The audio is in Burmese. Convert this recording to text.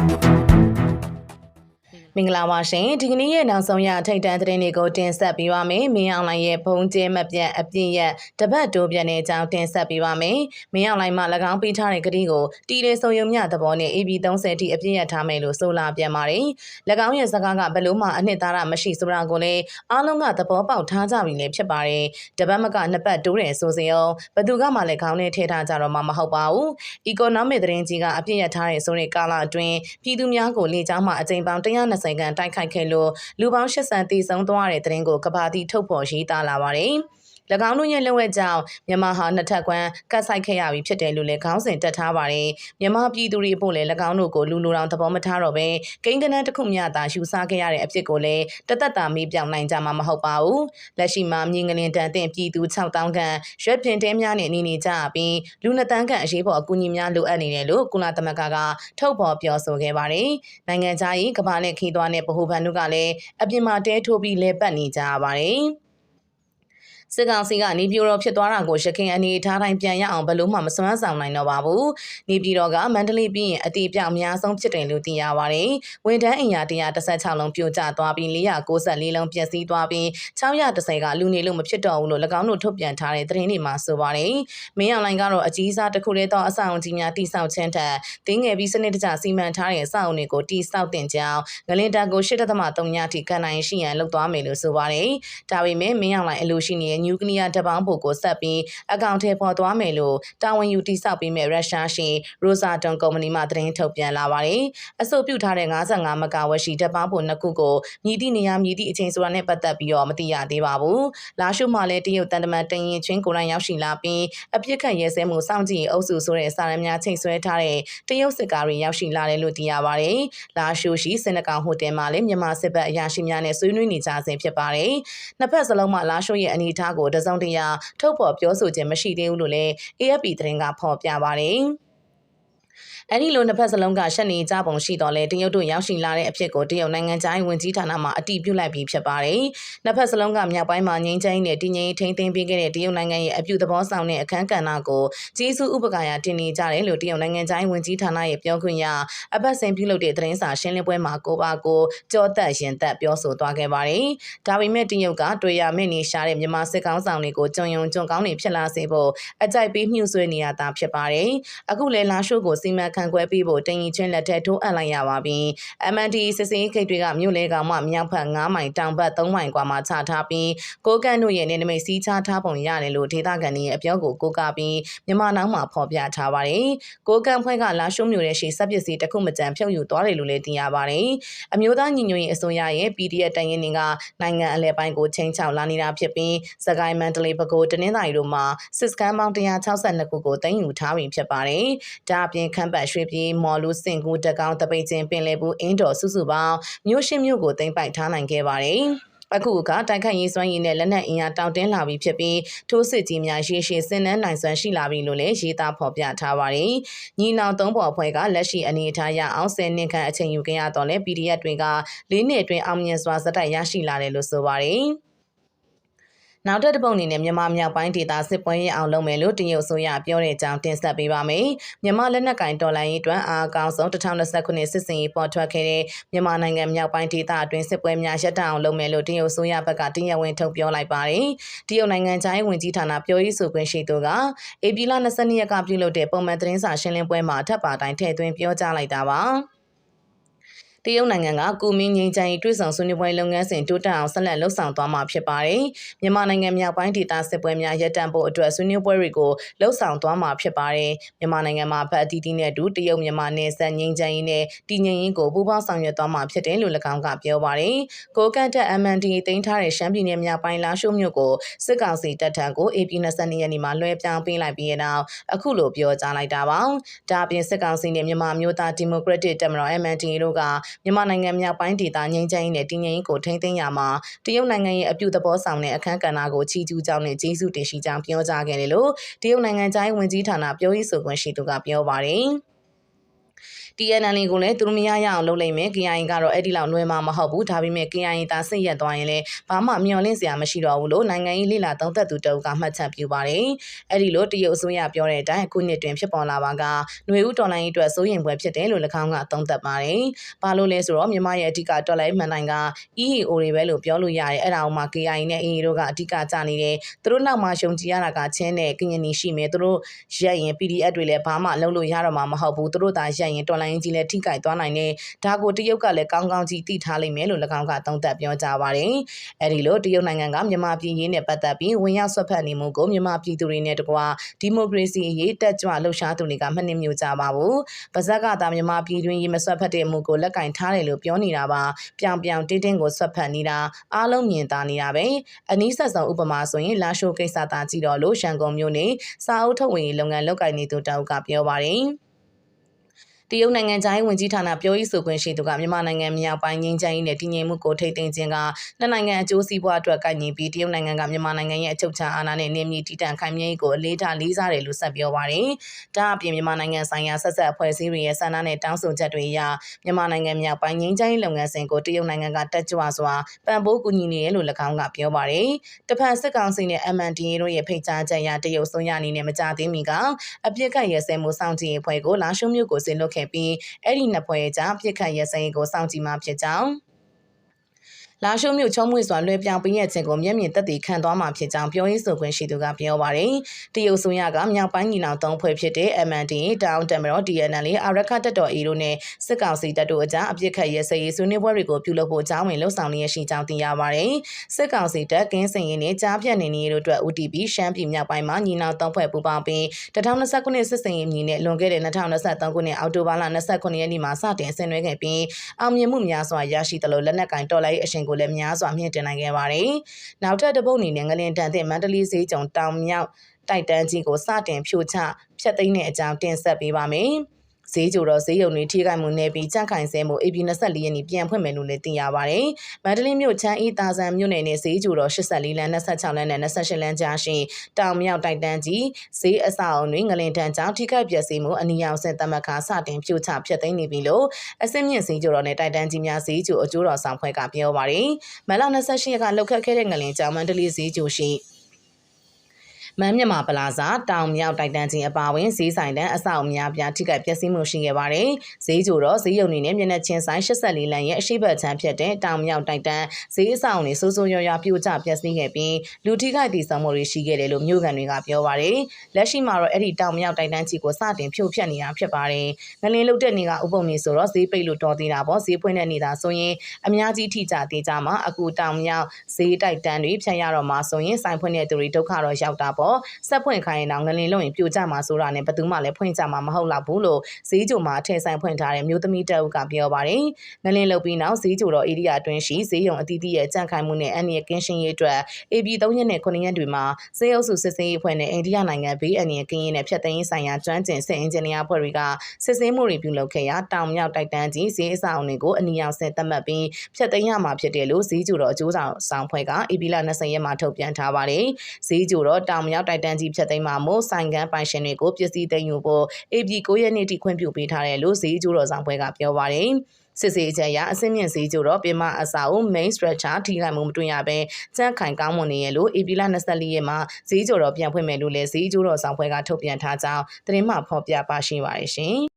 Thank you. မင်္ဂလာပါရှင်ဒီကနေ့ရဲ့နောက်ဆုံးရထိတ်တန့်သတင်းတွေကိုတင်ဆက်ပေးပါမယ်မင်းအောင်လိုင်းရဲ့ဘုံကျဲမပြတ်အပြည့်ရက်တပတ်တိုးပြန်တဲ့အကြောင်းတင်ဆက်ပေးပါမယ်မင်းအောင်လိုင်းမှ၎င်းပေးထားတဲ့ကတိကိုတီလေဆုံယုံမြသဘောနဲ့ AB 30ထိအပြည့်ရထားမယ်လို့ဆိုလာပြန်ပါတယ်၎င်းရဲ့စကားကဘယ်လို့မှအနှစ်သာရမရှိဆိုတာကိုလည်းအားလုံးကသဘောပေါက်ထားကြပြီလည်းဖြစ်ပါတယ်တပတ်မကနှစ်ပတ်တိုးတယ်ဆိုစေအောင်ဘသူကမှလည်းခေါင်းနဲ့ထည့်ထားကြတော့မှမဟုတ်ပါဘူး economic သတင်းကြီးကအပြည့်ရထားတဲ့ဆိုတဲ့ကာလအတွင်းပြည်သူများကိုလေကြောင်းမှအကြိမ်ပေါင်း120ခန်းတိုက်ခိုက်ခဲ့လို့လူပေါင်း80တည်ဆုံသွားတဲ့သတင်းကိုကဘာတီထုတ်ဖော်ရေးသားလာပါတယ်။၎ င်းတို့ရဲ့လက်ဝဲကြောင့်မြန်မာဟာနှစ်ထပ်ကွမ်းကတ်ဆိုင်ခဲ့ရပြီဖြစ်တယ်လို့လည်းခေါင်းစဉ်တက်ထားပါတယ်။မြန်မာပြည်သူတွေပို့လည်း၎င်းတို့ကိုလူလူတော်သဘောမထားတော့ပဲကိန်းကနန်းတစ်ခုမျှသာယူဆခဲ့ရတဲ့အဖြစ်ကိုလည်းတသက်တာမေးပြောင်းနိုင်ကြမှာမဟုတ်ပါဘူး။လက်ရှိမှာမြင်းကလင်တန်တဲ့ပြည်သူ6000ခန့်ရွက်ပင်တဲများနဲ့နေနေကြပြီးလူနှစ်တန်းခန့်အရေးပေါ်အကူအညီများလိုအပ်နေတယ်လို့ကုလသမဂ္ဂကထုတ်ဖော်ပြောဆိုခဲ့ပါတယ်။နိုင်ငံခြားရေးကမ္ဘာနဲ့ခီးသွွားနဲ့ဗဟိုဘဏ်တို့ကလည်းအပြင်မှာတဲထိုးပြီးလဲပတ်နေကြရပါတယ်။ စစ်ကောင်စီကနေပြည်တော်ဖြစ်သွားတာကိုရခင်အနေထားတိုင်းပြန်ရအောင်ဘယ်လို့မှမစွမ်းဆောင်နိုင်တော့ပါဘူး။နေပြည်တော်ကမန္တလေးပြည်ရင်အတိအပြအများဆုံးဖြစ်တယ်လို့သိရပါတယ်။ဝန်ထမ်းအင်အား116လုံးပြိုကျသွားပြီး494လုံးပျက်စီးသွားပြီး610ကလူနေလို့မဖြစ်တော့ဘူးလို့၎င်းတို့ထုတ်ပြန်ထားတဲ့သတင်းတွေမှာဆိုပါတယ်။မင်းအောင်လိုင်ကတော့အကြီးစားတစ်ခုတည်းသောအဆောက်အုံကြီးများတိစောက်ခြင်းထက်တင်းငယ်ပြီးစနစ်တကျစီမံထားတဲ့အဆောက်အုံတွေကိုတိစောက်တင်ကြောင်းငလင်တာကို8.3ညထိကန်နိုင်ရှိရန်လုပ်သွားမယ်လို့ဆိုပါတယ်။ဒါပေမဲ့မင်းအောင်လိုင်အလို့ရှိနေတဲ့နျူကလ িয়ার တပေါင်းဖို့ကိုဆက်ပြီးအကောင့်ထဲပေါ်သွားမယ်လို့တာဝန်ယူတိစောက်ပြီးမဲ့ရုရှားရှင်ရိုဇာတွန်ကုမ္ပဏီမှသတင်းထုတ်ပြန်လာပါတယ်။အဆိုပြုထားတဲ့55မဂါဝက်ရှိတပေါင်းဖို့နှစ်ခုကိုမြည်သည့်နေရာမြည်သည့်အချိန်ဆိုတာနဲ့ပတ်သက်ပြီးတော့မသိရသေးပါဘူး။လာရှုမှလည်းတရုတ်တန်တမန်တရင်ချင်းကိုယ်တိုင်ရောက်ရှိလာပြီးအပြစ်ခတ်ရဲစဲမှုစောင့်ကြည့်အုပ်စုဆိုတဲ့စာရမ်းများချိန်ဆွဲထားတဲ့တရုတ်စစ်ကားတွေရောက်ရှိလာတယ်လို့သိရပါတယ်။လာရှုရှိစင်နကောင်ဟိုတယ်မှာလည်းမြန်မာစစ်ဘက်အရာရှိများနဲ့ဆွေးနွေးနေကြဆဲဖြစ်ပါတယ်။နှစ်ဖက်စလုံးမှာလာရှုရဲ့အနေအထားကိုတစုံတရာထုတ်ဖော်ပြောဆိုခြင်းမရှိသေးဘူးလို့လည်း AFP သတင်းကဖော်ပြပါတယ်။ အဲ့ဒီလိုနှစ်ဖက်စလုံးကရှက်နေကြပုံရှိတော့လေတရုတ်တို့ရောက်ရှိလာတဲ့အဖြစ်ကိုတရုတ်နိုင်ငံသားဝင်ကြီးဌာနမှအတည်ပြုလိုက်ပြီးဖြစ်ပါတယ်။နှစ်ဖက်စလုံးကမြောက်ပိုင်းမှာငြိမ်းချမ်းရေးနဲ့တည်ငြိမ်ထိန်းသိမ်းပေးခဲ့တဲ့တရုတ်နိုင်ငံရဲ့အပြုသဘောဆောင်တဲ့အခမ်းကဏ္ဍကိုကြီးစုဥပကာယတင်နေကြတယ်လို့တရုတ်နိုင်ငံသားဝင်ကြီးဌာနရဲ့ပြောခွင့်ရအပတ်စဉ်ပြုလုပ်တဲ့သတင်းစာရှင်းလင်းပွဲမှာကိုပါကိုကြောသက်ရင်သက်ပြောဆိုသွားခဲ့ပါတယ်။ဒါပေမဲ့တရုတ်ကတွေ့ရမယ့်နေရှာတဲ့မြန်မာစစ်ကောင်းဆောင်တွေကိုကြုံယုံကြုံကောင်းတွေဖြစ်လာစေဖို့အကြိုက်ပေးမြှုပ်ဆွဲနေရတာဖြစ်ပါတယ်။အခုလဲလာရှိုးကိုစီမံခန့်ခွဲပေးဖို့တင်ရင်ချင်းလက်ထက်ထိုးအပ်လိုက်ရပါပြီ။ MND စစ်စင်ခိတ်တွေကမြို့လေကောင်မှမြောက်ဖက်9မိုင်တောင်ဘက်3မိုင်ကွာမှာချထားပြီးကိုကန့်တို့ရဲ့နေနမိတ်စီးချထားပုံရတယ်လို့ဒေသခံတွေရဲ့အပြောကိုကိုကပြီးမြန်မာနောက်မှာဖော်ပြထားပါတယ်။ကိုကန့်ဖွဲ့ကလာရှုံးမြို့ရဲ့ရှိစက်ပစ္စည်းတစ်ခုမကြံဖြုတ်ယူသွားတယ်လို့လည်းသိရပါတယ်။အမျိုးသားညီညွတ်ရေးအစိုးရရဲ့ PDF တိုင်ရင်တွေကနိုင်ငံအလဲပိုင်းကိုချိန်ချောက်လာနေတာဖြစ်ပြီးစကိုင်းမန္တလေးပဲခူးတနင်္သာရီတို့မှာစစ်စကန်ပေါင်း162ခုကိုတင်ယူထားပြီးဖြစ်ပါတယ်။ဒါအပြင်ခန့်ပတ်ရွှေပြည်မော်လူစင်ကူတကောင်တပိတ်ချင်းပင်လယ်ဘူးအင်းတော်စုစုပေါင်းမြို့ရှိမြို့ကိုတင်ပိုက်ထားနိုင်ခဲ့ပါတယ်။အခုကတိုက်ခိုက်ရေးစွမ်းရည်နဲ့လက်နက်အင်အားတောင်းတင်းလာပြီးဖြစ်ပြီးထိုးစစ်ကြီးများရေရှည်ဆင်နန်းနိုင်စွမ်းရှိလာပြီလို့လည်းရေးသားဖော်ပြထားပါတယ်။ညီနောင်သုံးပေါ်အဖွဲ့ကလက်ရှိအနေအထားရအောင်ဆယ်နှစ်ခန့်အချိန်ယူခဲ့ရတော့လဲ PDF တွေက၄နှစ်အတွင်းအောင်မြင်စွာစတိုက်ရရှိလာတယ်လို့ဆိုပါတယ်။ နောက်ထပ်တစ်ပုံအနေနဲ့မြန်မာမြောက်ပိုင်းဒေသစစ်ပွဲရအောင်လုပ်မယ်လို့တရုတ်ဆိုရပြောတဲ့အကြောင်းတင်ဆက်ပေးပါမယ်။မြန်မာလက်နက်ကင်တော်လှန်ရေးအတွက်အားအကောင်းဆုံး2020ခုနှစ်စစ်စင်ရေးပေါ်ထွက်ခဲ့တဲ့မြန်မာနိုင်ငံမြောက်ပိုင်းဒေသအတွင်းစစ်ပွဲများရပ်တန့်အောင်လုပ်မယ်လို့တရုတ်ဆိုရဘက်ကတရားဝင်ထုတ်ပြောလိုက်ပါတယ်။တရုတ်နိုင်ငံသားရေးဝန်ကြီးဌာနပြောရေးဆိုခွင့်ရှိသူကဧပြီလ22ရက်ကပြုလုပ်တဲ့ပုံမှန်သတင်းစာရှင်းလင်းပွဲမှာထပ်ပါတိုင်းထည့်သွင်းပြောကြားလိုက်တာပါ။ တရုတ်နိုင်ငံကကုမင်းငိမ့်ချင်တွေ့ဆုံဆွေးနွေးပွဲလုပ်ငန်းစဉ်တိုးတက်အောင်ဆက်လက်လှုပ်ဆောင်သွားမှာဖြစ်ပါတယ်။မြန်မာနိုင်ငံမြောက်ပိုင်းဒေသစစ်ပွဲများရပ်တန့်ဖို့အတွက်ဆွေးနွေးပွဲတွေကိုလှုပ်ဆောင်သွားမှာဖြစ်ပါတယ်။မြန်မာနိုင်ငံမှာဖက်အတီးတီးနဲ့အတူတရုတ်မြန်မာနယ်စပ်ငိမ့်ချင်ရေးနဲ့တည်ငြိမ်ရေးကိုပူးပေါင်းဆောင်ရွက်သွားမှာဖြစ်တယ်လို့၎င်းကပြောပါတယ်။ကိုကန့်တက် MND တင်ထားတဲ့ရှမ်းပြည်နယ်မြောက်ပိုင်းလာရှိုးမြို့ကိုစစ်ကောင်စီတပ်ထံကို AP 22ရက်နေ့မှာလွှဲပြောင်းပေးလိုက်ပြီးတဲ့နောက်အခုလိုပြောကြားလိုက်တာပါ။ဒါအပြင်စစ်ကောင်စီနဲ့မြန်မာမျိုးသားဒီမိုကရက်တစ်တပ်မတော် MND တို့ကမြန်မာနိုင်ငံမြောက်ပိုင်းဒေသငြိမ်းချမ်းရေးနဲ့တည်ငြိမ်ရေးကိုထိန်းသိမ်းရမှာတရုတ်နိုင်ငံရဲ့အပြုသဘောဆောင်တဲ့အခမ်းကဏ္ဍကိုချီးကျူးကြောင်းနဲ့ကျေးဇူးတင်ရှိကြောင်းပြောကြားခဲ့တယ်လို့တရုတ်နိုင်ငံသားဝန်ကြီးဌာနပြောရေးဆိုခွင့်ရှိသူကပြောပါတယ်။ TNL ကိုလည်းသူတို့မရရအောင်လုပ်လိုက်မယ် KIA ကတော့အဲ့ဒီလောက်လွယ်မှာမဟုတ်ဘူးဒါပေမဲ့ KIA သာစိတ်ရက်သွားရင်လည်းဘာမှမျှော်လင့်စရာမရှိတော့ဘူးလို့နိုင်ငံရေးလိလာသုံးသက်သူတအုပ်ကမှတ်ချက်ပြုပါတယ်အဲ့ဒီလိုတရုတ်အစိုးရပြောတဲ့အတိုင်းအခုနှစ်တွင်ဖြစ်ပေါ်လာပါကຫນွေဦးတော်လိုင်းအတွက်စိုးရင်ပွဲဖြစ်တယ်လို့၎င်းကသုံးသပ်ပါတယ်ဘာလို့လဲဆိုတော့မြန်မာရဲ့အဓိကတော်လိုင်းမှန်တိုင်းက EAO တွေပဲလို့ပြောလို့ရတယ်အဲ့ဒါအောင်မှ KIA နဲ့ AA တို့ကအဓိကကြနေတယ်သူတို့နောက်မှာရှုံကြည်ရတာကချင်းနဲ့ကရင်နီရှိမယ်သူတို့ရက်ရင် PDF တွေလည်းဘာမှလုပ်လို့ရတော့မှာမဟုတ်ဘူးသူတို့သာရက်ရင်တော်လိုင်းကြီးလည်းထိကြိုက်သွားနိုင်တယ်ဒါကိုတရုတ်ကလည်းကောင်းကောင်းကြီးသိထားလိမ့်မယ်လို့၎င်းကသုံးသပ်ပြောကြားပါတယ်အဲ့ဒီလိုတရုတ်နိုင်ငံကမြန်မာပြည်ရေးနဲ့ပတ်သက်ပြီးဝင်ရောက်ဆွတ်ဖက်နေမှုကိုမြန်မာပြည်သူတွေနဲ့တကွာဒီမိုကရေစီအရေးတက်ကြွလှုပ်ရှားသူတွေကမှတ်နှမျိုးကြပါဘူးပါဇက်ကသာမြန်မာပြည်တွင်းရေးမဆွတ်ဖက်တဲ့မှုကိုလက်ကင်ထားတယ်လို့ပြောနေတာပါပြောင်ပြောင်တင်းတင်းကိုဆွတ်ဖက်နေတာအားလုံးမြင်သာနေတာပဲအနည်းဆက်ဆုံးဥပမာဆိုရင်လာရှိုးကိစ္စသာကြည့်တော့လို့ရှန်ကုန်မြို့နေစာအုပ်ထုတ်ဝေလုပ်ငန်းလုပ်ကိုင်နေသူတောက်ကပြောပါတယ် တရုတ်နိုင်ငံသားရေးဝန်ကြီးဌာနပြောရေးဆိုခွင့်ရှိသူကမြန်မာနိုင်ငံမြောက်ပိုင်းငင်းချမ်းရေးနဲ့တည်ငြိမ်မှုကိုထိန်းသိမ်းခြင်းကနှစ်နိုင်ငံအကျိုးစီးပွားအတွက်ကိုင်ညီပြီးတရုတ်နိုင်ငံကမြန်မာနိုင်ငံရဲ့အချုပ်အခြာအာဏာနဲ့နေမြေတည်တံ့ခိုင်မြဲရေးကိုအလေးထားလေးစားတယ်လို့ဆက်ပြောပါတယ်။ဒါအပြင်မြန်မာနိုင်ငံဆိုင်ရာဆက်ဆက်အဖွဲ့အစည်းတွေရဲ့ဆန္ဒနဲ့တောင်းဆိုချက်တွေအရမြန်မာနိုင်ငံမြောက်ပိုင်းငင်းချမ်းရေးလုပ်ငန်းစဉ်ကိုတရုတ်နိုင်ငံကတက်ကြွစွာပံ့ပိုးကူညီနေတယ်လို့၎င်းကပြောပါတယ်။တဖန်စစ်ကောင်စီနဲ့ MNDA တို့ရဲ့ဖိတ်ကြားချက်အရတရုတ်ဆိုရအနေနဲ့မကြသေးမီကအပြစ်ခတ်ရဲစဲမှုစောင့်ကြည့်ရေးအဖွဲ့ကိုလာရှုံမြို့ကိုဆင်လွတ်ခဲ့ပြီးအဲ့ဒီနှစ်ဖွဲ့ကြားပြစ်ခတ်ရဲစဲရေးကိုစောင့်ကြည့်မှဖြစ်ကြောင်း လာရှုံမြို့ချုံးမွေစွာလွှဲပြောင်းပေးရခြင်းကိုမျက်မြင်သက်သေခံသွားမှာဖြစ်ကြောင်းပြောရေးဆိုခွင့်ရှိသူကပြောပါတယ်။တရုတ်ဆိုရကမြောက်ပိုင်းညီနောင်သုံးဖွဲ့ဖြစ်တဲ့ MND တောင်တမတော် DNL အာရခတက်တော် A တို့နဲ့စစ်ကောင်စီတပ်တို့အကြားအပြစ်ခတ်ရဲစရေးဆွေးနွေးပွဲတွေကိုပြုလုပ်ဖို့အကြောင်းဝင်လှုံ့ဆော်နေရရှိကြောင်းသိရပါတယ်။စစ်ကောင်စီတပ်ကင်းစင်ရင်နဲ့ကြားဖြတ်နေနေတို့အတွက် UTP ရှမ်းပြည်မြောက်ပိုင်းမှာညီနောင်သုံးဖွဲ့ပူးပေါင်းပြီး2029ခုနှစ်စစ်စင်ရေးမြည်နဲ့လွန်ခဲ့တဲ့2023ခုနှစ်အောက်တိုဘာလ29ရက်နေ့မှာစတင်ဆင်နွှဲခဲ့ပြီးအောင်မြင်မှုများစွာရရှိသလိုလက်နက်ကင်တော်လိုက်အရှင်ကိုလည်းများစွာမြင့်တင်နိုင်ခဲ့ပါတယ်။နောက်ထပ်တစ်ပုတ်အနေနဲ့ငလင်တန်တဲ့မန္တလေးဈေးကြုံတောင်မြောက်တိုက်တန်းကြီးကိုစတင်ဖြိုချဖျက်သိမ်းတဲ့အကြောင်းတင်ဆက်ပေးပါမယ်။ ဈေးကြိုတော့ဈေးရုံတွေထိခိုက်မှုနေပြီးကြန့်ခိုင်ဆဲမှု AP 24ရက်နေ့ပြန်ဖွင့်မယ်လို့လည်းသိရပါတယ်။မန္တလေးမြို့ချမ်းအေးတာဆန်မြို့နယ်နဲ့ဈေးကြိုတော့84လမ်း26လမ်းနဲ့28လမ်းကြားရှိတောင်မြောက်တိုက်တန်းကြီးဈေးအဆောက်အုံတွေငလင်တန်းကြောင့်ထိခိုက်ပျက်စီးမှုအနီရောင်ဆင်သမခါစတင်ဖြိုချဖျက်သိမ်းနေပြီလို့အစင်းမြင့်ဈေးကြိုတော့နဲ့တိုက်တန်းကြီးများဈေးကြိုအကျိုးတော်ဆောင်ဖွဲ့ကပြောပါတယ်။မလ28ရက်ကလောက်ခတ်ခဲ့တဲ့ငလင်ကြောင့်မန္တလေးဈေးကြိုရှိ မန်းမြမာပလာဇာတောင်မြောက်တိုက်တန်းချင်းအပါဝင်ဈေးဆိုင်တန်းအဆောက်အများပြားထိခိုက်ပျက်စီးမှုရှိခဲ့ပါတယ်။ဈေးကြိုတော့ဈေးရုံနေနဲ့မျက်နှာချင်းဆိုင်84လမ်းရဲ့အရှိတ်ဘက်ချမ်းဖြစ်တဲ့တောင်မြောက်တိုက်တန်းဈေးအဆောက်အုံတွေစိုးစိုးရွားရွားပြိုကျပျက်စီးခဲ့ပြီးလူထိခိုက်တည်ဆောင်မှုတွေရှိခဲ့တယ်လို့မြို့ကန်တွေကပြောပါတယ်။လက်ရှိမှာတော့အဲ့ဒီတောင်မြောက်တိုက်တန်းကြီးကိုစတင်ဖြိုဖျက်နေတာဖြစ်ပါတယ်။ငလင်းလုတ်တဲ့နေကဥပုံနေဆိုတော့ဈေးပိတ်လို့တော်သေးတာပေါ့ဈေးဖွင့်တဲ့နေတာဆိုရင်အများကြီးထိကြသေးကြမှာအခုတောင်မြောက်ဈေးတိုက်တန်းတွေဖြတ်ရတော့မှာဆိုရင်ဆိုင်ဖွင့်တဲ့သူတွေဒုက္ခတော့ရောက်တာပေါ့ဆက်ဖွင့်ခိုင်းရင်တော့ငလင်လုံးရင်ပြိုကျမှာဆိုတာနဲ့ဘယ်သူမှလည်းဖွင့်ကြမှာမဟုတ်တော့ဘူးလို့ဈေးကြိုမှာအထက်ဆိုင်ဖွင့်ထားတဲ့မျိုးသမီးတအုပ်ကပြောပါတယ်။ငလင်လုတ်ပြီးနောက်ဈေးကြိုတော့ဧရိယာအတွင်းရှိဈေးရုံအသီးသီးရဲ့ကြန့်ခိုင်မှုနဲ့အန်ရီကင်းရှင်းရေးအတွက် AB 3ရက်နဲ့9ရက်တွေမှာဈေးအုပ်စုစစ်ဆေးရေးအဖွဲ့နဲ့အိန္ဒိယနိုင်ငံဘေးအန်ရီကင်းရေးနဲ့ဖြတ်သိမ်းရေးဆိုင်ရာကျွမ်းကျင်စစ်အင်ဂျင်နီယာအဖွဲ့တွေကစစ်ဆေးမှုတွေပြုလုပ်ခဲ့ရာတောင်မြောက်တိုက်တန်းကြီးဈေးအဆောင်တွေကိုအနီရောင်ဆင်သတ်မှတ်ပြီးဖြတ်သိမ်းရမှာဖြစ်တယ်လို့ဈေးကြိုတော့အကျိုးဆောင်ဆောင်ဖွဲ့က AB လ20ရက်မှာထုတ်ပြန်ထားပါတယ်။ဈေးကြိုတော့တောင်မြောက်တိုက်တန်းကြီးဖြတ်သိမ်းမှာမို့ဆိုင်ကန်းပိုင်ရှင်တွေကိုပစ္စည်းသိမ်းယူဖို့ AB 9ရက်နေ့ထိခွင့်ပြုပေးထားတယ်လို့ဈေးကျိုးတော်ဆောင်ဖွဲ့ကပြောပါတယ်စစ်စေးချက်ရအစင်းမြင့်စေးကြတော့ပြမအစာအုံ main structure ထိခိုက်မှုမတွေ့ရဘဲကြန့်ခိုင်ကောင်းမွန်နေရလို့ AP လ24ရက်မှာဈေးကြော်တော့ပြန်ဖွင့်မယ်လို့လည်းဈေးကျိုးတော်ဆောင်ဖွဲ့ကထုတ်ပြန်ထားကြောင်းသတင်းမှဖော်ပြပါရှိပါတယ်ရှင်